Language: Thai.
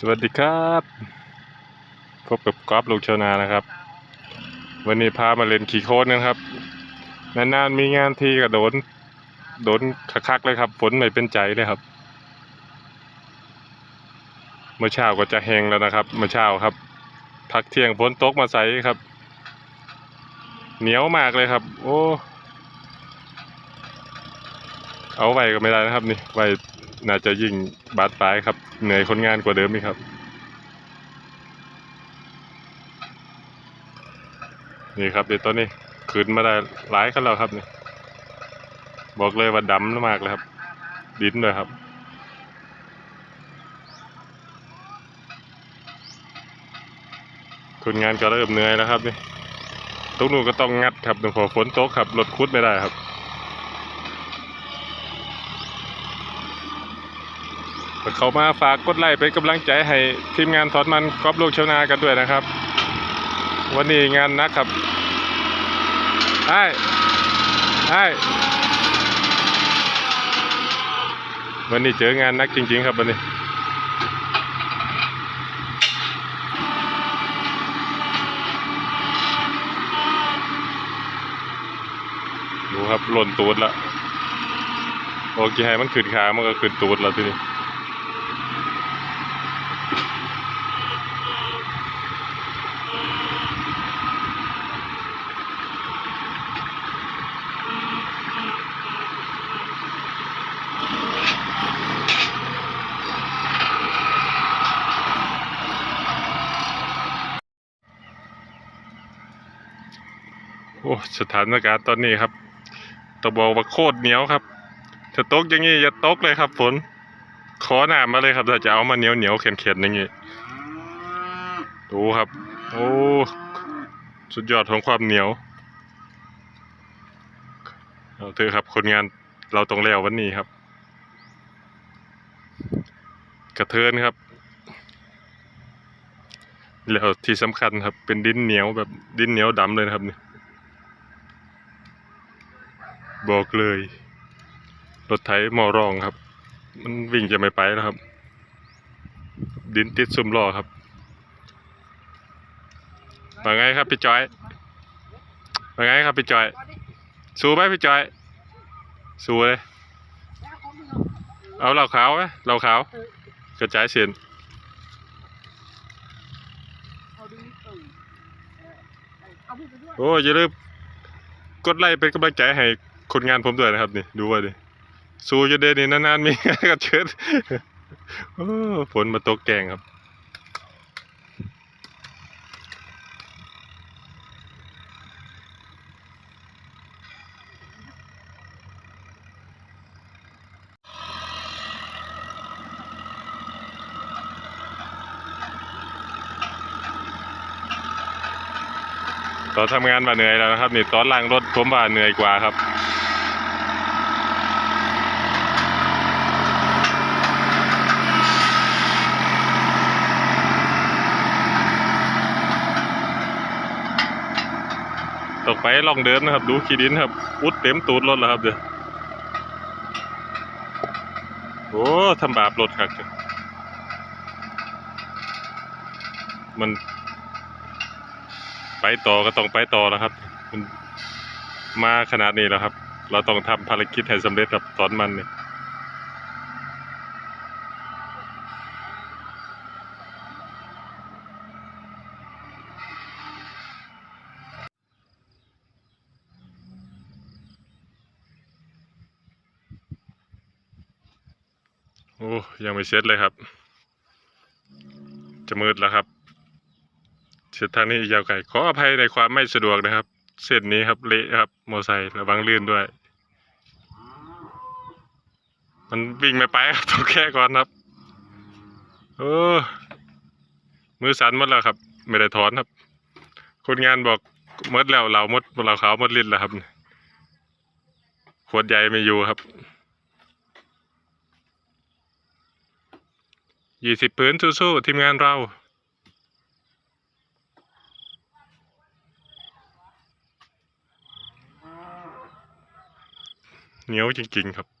สวัสดีครับพบกับกอล์ฟลูกชาวนานะครับ วันนี้พามาเล่นขี่โค้ดนะครับนานๆมีงานทีก็โดนโดนคักๆเลยครับฝนไม่เป็นใจเลยครับ เมื่อเช้าก็จะแห้งแล้วนะครับ เมื่อเช้าครับ พักเที่ยงฝนตกมาใส่ครับ เหนียวมากเลยครับ โอ้เอาไว้ก็ไม่ได้นะครับ นี่ไว้ น่าจะยิ่งบาดปลายครับ เหนื่อยคนงานกว่าเดิมอีกครับ นี่ครับเดี๋ยวตอนนี้ขึ้นมาได้หลายขั้นแล้วครับนี่บอกเลยว่าดำมากเลยครับ ดินเลยครับคนงานก็เริ่มเหนื่อยแล้วครับนี่ทุกนู่นก็ต้องงัดครับต้องพอฝนตกครับรถคุดไม่ได้ครับ เขามาฝากกดไลค์เป็นกำลังใจให้ทีมงานถอนมันกอบลูกชาวนากันด้วยนะครับ วันนี้งานนักครับไอ้ไอ้วันนี้เจองานนักจริง ๆ ครับวันนี้ดูครับหล่นตูดละโอเคให้มันขึ้นขามันก็ขึ้นตูดแล้วทีนี้ โอ้สถานการณ์ตอนนี้ครับต้องบอกว่าโคตรเหนียวครับถ้าตกอย่างนี้อย่าตกเลยครับฝนขอหนามาเลยครับถ้าจะเอามาเหนียวเหนียวเข็นเข็นอย่างนี้ดูครับ โอ้สุดยอดของความเหนียวเอาเถอะครับคนงานเราต้องแล้ววันนี้ครับ กระเทินครับ แล้วที่สำคัญครับเป็นดินเหนียวแบบดินเหนียวดำเลยนะครับเนี่ย บอกเลย รถไถมอรองครับ มันวิ่งจะไม่ไปแล้วครับ ดินติดซุ่มล้อครับว่าไงครับพี่จอยว่าไงครับพี่จอย สู้ไหมพี่จอย สู้เลย เอาเหล่าขาวไหมเหล่าขาวกระจายเสียนโอ้อย่าลืมกดไลค์เป็นกำลังใจให้ คนงานผมด้วยนะครับ นี่ ดูไว้ดิสู้จะเดนนี่นานๆมีงานก็เชิดฝนมาตกแกงครับ ตอนทำงานมาเหนื่อยแล้วนะครับ นี่ตอนล้างรถผมว่าเหนื่อยกว่าครับ ตกไปลองเดินนะครับ ดูขี้ดินครับ อุดเต็มตูดรถแล้วครับเดี๋ยวโอ้ทำบาปรถครับมัน ไปต่อก็ต้องไปต่อแล้วครับ มันมาขนาดนี้แล้วครับ เราต้องทำภารกิจให้สำเร็จครับตอนมันเนี่ย โอ้ยังไม่เสร็จเลยครับ จะมืดแล้วครับเส้นทางนี้ยาวไกลขออภัยในความไม่สะดวกนะครับ เส้นนี้ครับเละครับมอไซค์ระวังลื่นด้วย มันวิ่งไม่ไปครับต้องแค่ก่อนครับโอ้มือสั่นหมดแล้วครับ ไม่ได้ถอนครับ คนงานบอกหมดแล้วเราหมดเราขาวหมดลิ้นแล้วครับ ขวดใหญ่ไม่อยู่ครับ ยี่สิบพื้นสู้ๆทีมงานเรา เหนียวจริง ๆ ครับ